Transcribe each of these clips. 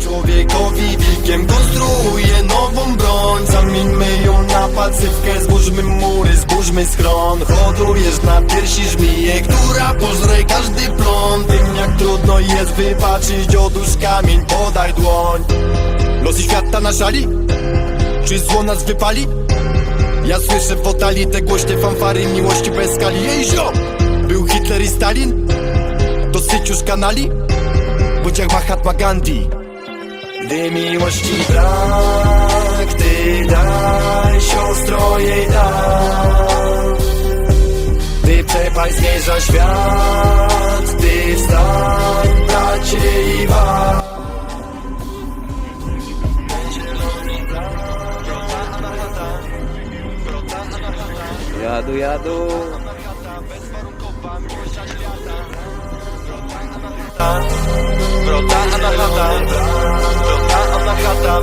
Człowiekowi wilkiem konstruuje nową broń Zamieńmy ją na pacyfkę Zburzmy mury, zburzmy schron Hodujesz na piersi żmiję Która pożre każdy plon Tym jak trudno jest wybaczyć Odłóż kamień, podaj dłoń Losy świata na szali? Czy zło nas wypali? Ja słyszę w otali te głośne fanfary Miłości bez skali ziom! Był Hitler i Stalin? Dosyć już kanali? Bądź jak Mahatma Gandhi Gdy miłości brak Ty daj siostro jej dam Gdy przepaść zmierza świat Ty wstań bracie i wam Jadu, jadu. Wrota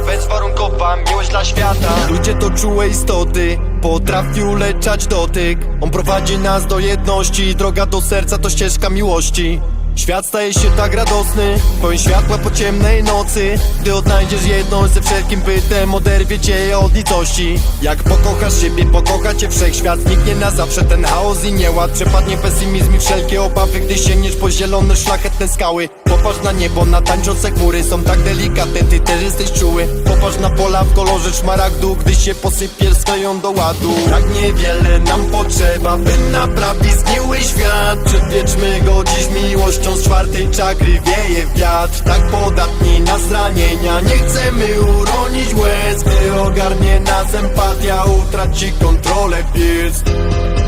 Bezwarunkowa miłość dla świata. Ludzie to czułe istoty Potrafi uleczać dotyk. On prowadzi nas do jedności Droga do serca to ścieżka miłości. Świat staje się tak radosny Pełen światła po ciemnej nocy. Gdy odnajdziesz jedność ze wszelkim bytem Oderwie cię od nicości. Jak pokochasz siebie, pokocha cię wszechświat Zniknie na zawsze ten chaos i nieład. Przepadnie pesymizm i wszelkie obawy Gdy sięgniesz po zielone, szlachetne skały Popatrz na niebo, na tańczące chmury. Są tak delikatne, ty też jesteś czuły. Popatrz na pola w kolorze szmaragdu. Gdy się posypiesz, skleją do ładu. Tak niewiele nam potrzeba By naprawić zgniły świat. Przedwieczmy go dziś miłością Z czwartej czakry. Wieje wiatr Tak podatni na zranienia. Nie chcemy uronić łez Gdy ogarnie nas empatia. Utraci kontrolę pies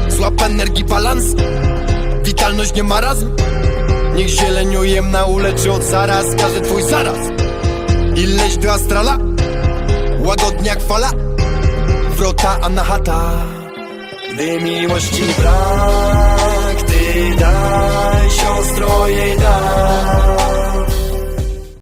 Złap energii balans. Witalność nie marazm Niech zieleń ujemna uleczy od zaraz Każdy twój zaraz. I leć do astrala Łagodnie jak fala Wrota anahata. Gdy miłości brak Ty daj